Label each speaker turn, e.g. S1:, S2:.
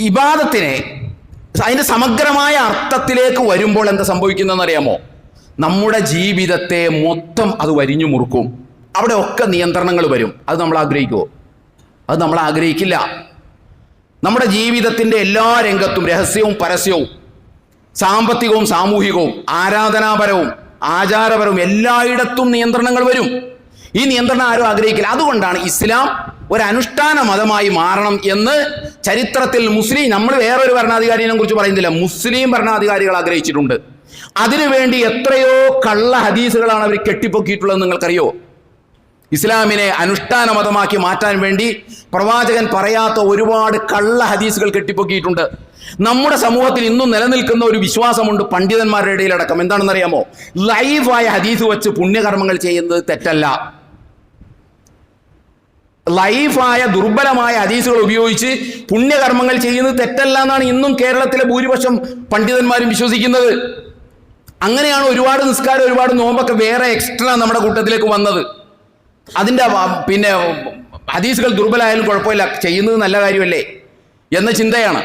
S1: ഇബാദത്തിനെ അതിന്റെ സമഗ്രമായ അർത്ഥത്തിലേക്ക് വരുമ്പോൾ എന്താ സംഭവിക്കുന്നതെന്ന് അറിയാമോ നമ്മുടെ ജീവിതത്തെ മൊത്തം അത് വരിഞ്ഞു മുറുക്കും. അവിടെ ഒക്കെ നിയന്ത്രണങ്ങൾ വരും. അത് നമ്മൾ ആഗ്രഹിക്കുമോ അത് നമ്മൾ ആഗ്രഹിക്കില്ല. നമ്മുടെ ജീവിതത്തിന്റെ എല്ലാ രംഗത്തും രഹസ്യവും പരസ്യവും സാമ്പത്തികവും സാമൂഹികവും ആരാധനാപരവും ആചാരപരവും എല്ലായിടത്തും നിയന്ത്രണങ്ങൾ വരും. ഈ നിയന്ത്രണം ആരും ആഗ്രഹിക്കില്ല. അതുകൊണ്ടാണ് ഇസ്ലാം ഒരു അനുഷ്ഠാന മതമായി മാറണം എന്ന് ചരിത്രത്തിൽ മുസ്ലിം നമ്മൾ വേറൊരു ഭരണാധികാരിനെ കുറിച്ച് പറയുന്നില്ല. മുസ്ലിം ഭരണാധികാരികൾ ആഗ്രഹിച്ചിട്ടുണ്ട്. അതിനുവേണ്ടി എത്രയോ കള്ള ഹദീസുകളാണ് അവർ കെട്ടിപ്പൊക്കിയിട്ടുള്ളത് നിങ്ങൾക്കറിയോ? ഇസ്ലാമിനെ അനുഷ്ഠാന മതമാക്കി മാറ്റാൻ വേണ്ടി പ്രവാചകൻ പറയാത്ത ഒരുപാട് കള്ള ഹദീസുകൾ കെട്ടിപ്പൊക്കിയിട്ടുണ്ട്. നമ്മുടെ സമൂഹത്തിൽ ഇന്നും നിലനിൽക്കുന്ന ഒരു വിശ്വാസമുണ്ട് പണ്ഡിതന്മാരുടെ ഇടയിലടക്കം. എന്താണെന്നറിയാമോ? ലൈവായ ഹദീസ് വെച്ച് പുണ്യകർമ്മങ്ങൾ ചെയ്യുന്നത് തെറ്റല്ല. ലൈഫായ ദുർബലമായ ഹദീസുകൾ ഉപയോഗിച്ച് പുണ്യകർമ്മങ്ങൾ ചെയ്യുന്നത് തെറ്റല്ല എന്നാണ് ഇന്നും കേരളത്തിലെ ഭൂരിപക്ഷം പണ്ഡിതന്മാരും വിശ്വസിക്കുന്നത്. അങ്ങനെയാണ് ഒരുപാട് നിസ്കാരം ഒരുപാട് നോമ്പൊക്കെ വേറെ എക്സ്ട്രാ നമ്മുടെ കൂട്ടത്തിലേക്ക് വന്നത്. അതിന്റെ പിന്നെ ഹദീസുകൾ ദുർബലമായാലും കുഴപ്പമില്ല ചെയ്യുന്നത് നല്ല കാര്യമല്ലേ? എന്ന ചിന്തയാണ്.